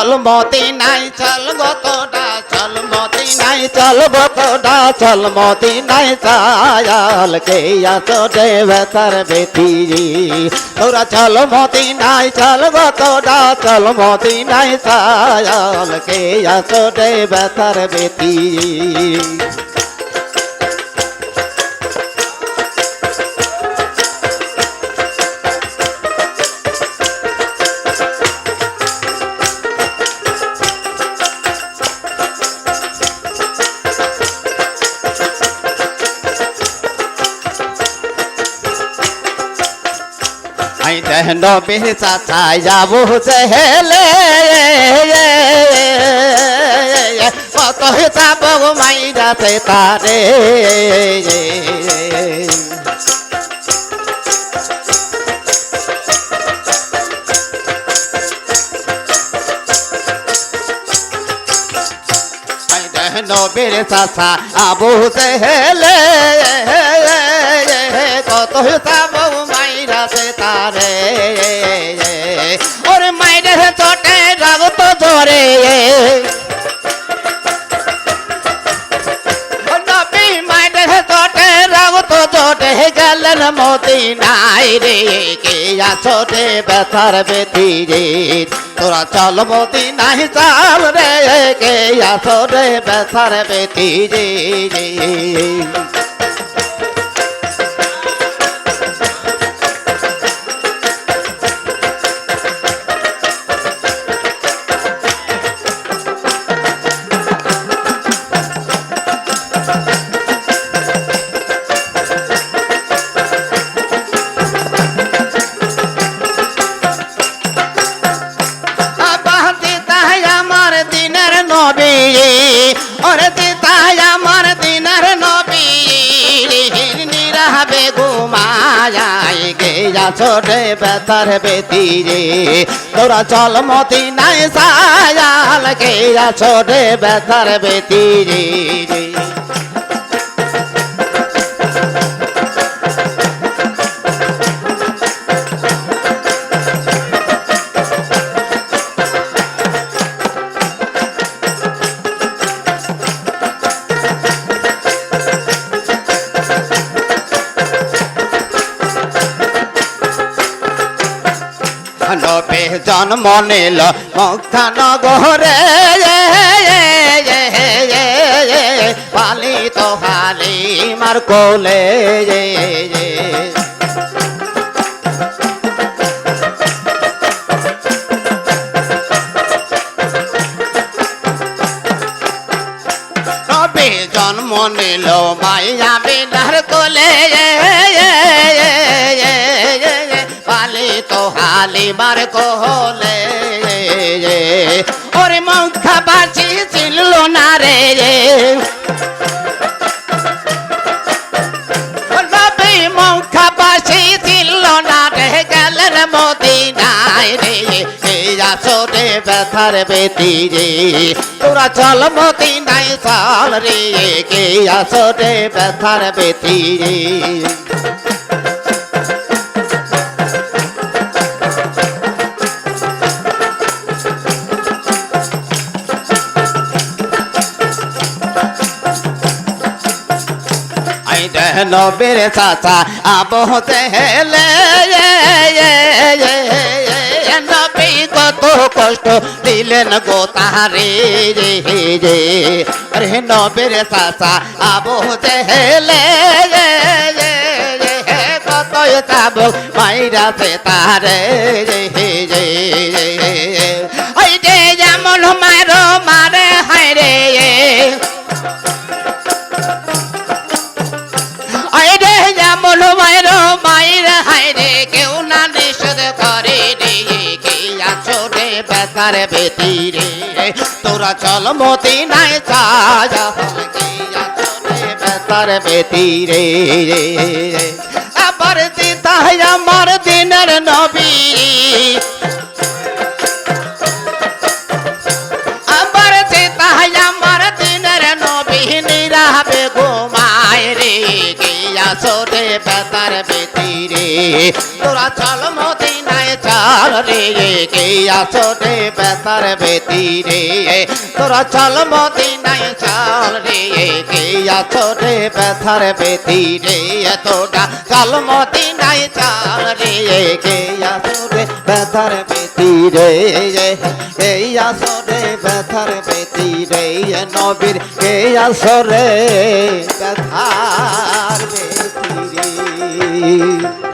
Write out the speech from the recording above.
চল মতি নাই চল গতটা চল মতি নাই চল গতটা চল মতি নাই চায়াল কে আসরে বেতার বেতি তোরা চল মতি নাই চল গতটা চল মতি নাই চায়াল কে আসরে বেতার বেতি আই দেহন বেহ চাচা যাবো হেলে কত যাবো মাইরাতে তারে আই দেহন বেহ চাচা আবু হেলে কত যাবো মাইরাতে তারে। ওরে মাইরে চটে রাগ তো ধরে গেলেন মতি নাই রে। কে আছো রে ব্যথার রে তোরা চল মতি নাই চাল রে। কে আছো রে ব্যথার রে ছোটে বেতার বেতি রে। তোরা চল মতি নাই সায়াল কে ছোটে বেতার বেতি রে। জন্ম নিল মুক্তানগরে পালিত হালি মার কোলে জন্ম নিল মাইয়া বিনার কোলে পালিত হালিমার কোলে। ওরে মুখা বাঁচি ছিল না রে। মুখা বাঁচি ছিল না রে। গেলেন মোদি নাই রে আসরে ব্যথার বেতি রে। তোরা চল মতি নাই চাল রে। কে আসরে ব্যথার বেতি রে। আই দেহন বেরে চাচা আবহতে হেলে নবী কত কষ্ট দিলেন গো তাহারে রে রে আরে নবের চাচা আবহতে হেলে কত যাব মাইরাতে তারে রে রে বেতার বেতি রে। তোরা চল মতি নাই সাজা বেতার বেতি রে আবার দিতা আমার দিনের নবী। আবার যেতা আমার দিনের নবী। বেতার তোরা চল মদিনায় রে কে রে বেতার বেতি রে? তোরা চল মদিনায় চাল রে, কে রে বেতার বেতি রে? তোরা চল মদিনায় চাল রে, কে রে বেতার বেতি রে? কে রে বেতার বেতি রে? নবীর কে আছো রে বেতার বেতি রে?